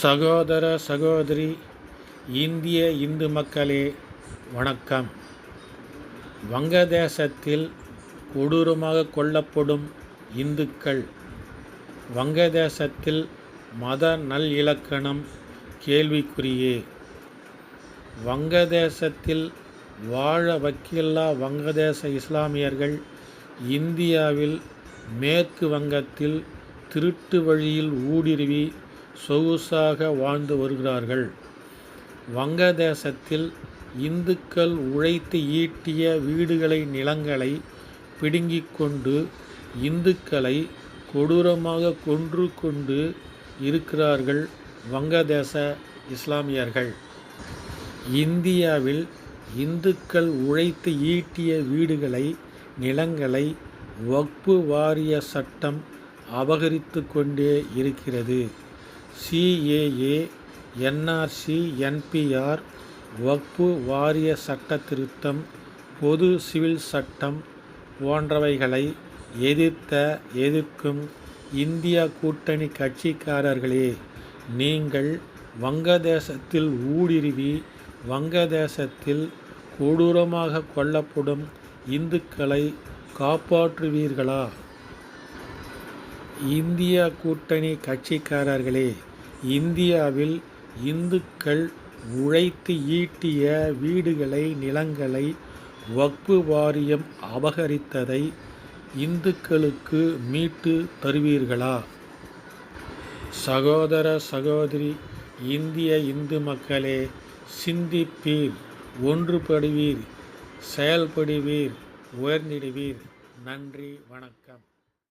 சகோதர சகோதரி இந்திய இந்து மக்களே வணக்கம். வங்கதேசத்தில் கொடூரமாக கொல்லப்படும் இந்துக்கள் வங்கதேசத்தில் மத நல் இலக்கணம் கேள்விக்குரியே வங்கதேசத்தில் வாழ வக்கில்லா வங்கதேச இஸ்லாமியர்கள் இந்தியாவில் மேற்கு வங்கத்தில் திருட்டு வழியில் ஊடுருவி சொகுசாக வாழ்ந்து வருகிறார்கள். வங்கதேசத்தில் இந்துக்கள் உழைத்து ஈட்டிய வீடுகளை நிலங்களை பிடுங்கிக் கொண்டு இந்துக்களை கொடூரமாக கொன்று கொண்டு இருக்கிறார்கள் வங்கதேச இஸ்லாமியர்கள். இந்தியாவில் இந்துக்கள் உழைத்து ஈட்டிய வீடுகளை நிலங்களை வக்பு வாரிய சட்டம் அபகரித்து கொண்டே இருக்கிறது. சிஏஏ என்ஆர்சி என்பிஆர் வக்பு வாரிய சட்ட திருத்தம் பொது சிவில் சட்டம் போன்றவைகளை எதிர்த்த எதிர்க்கும் இந்தியா கூட்டணி கட்சிக்காரர்களே நீங்கள் வங்கதேசத்தில் ஊடுருவி வங்கதேசத்தில் கொடூரமாக கொல்லப்படும் இந்துக்களை காப்பாற்றுவீர்களா? இந்தியா கூட்டணி கட்சிக்காரர்களே இந்தியாவில் இந்துக்கள் உழைத்து ஈட்டிய வீடுகளை நிலங்களை வக்பு வாரியம் அபகரித்ததை இந்துக்களுக்கு மீட்டு தருவீர்களா? சகோதர சகோதரி இந்திய இந்து மக்களே சிந்திப்பீர் ஒன்றுபடுவீர் செயல்படுவீர் உயர்ந்திடுவீர். நன்றி வணக்கம்.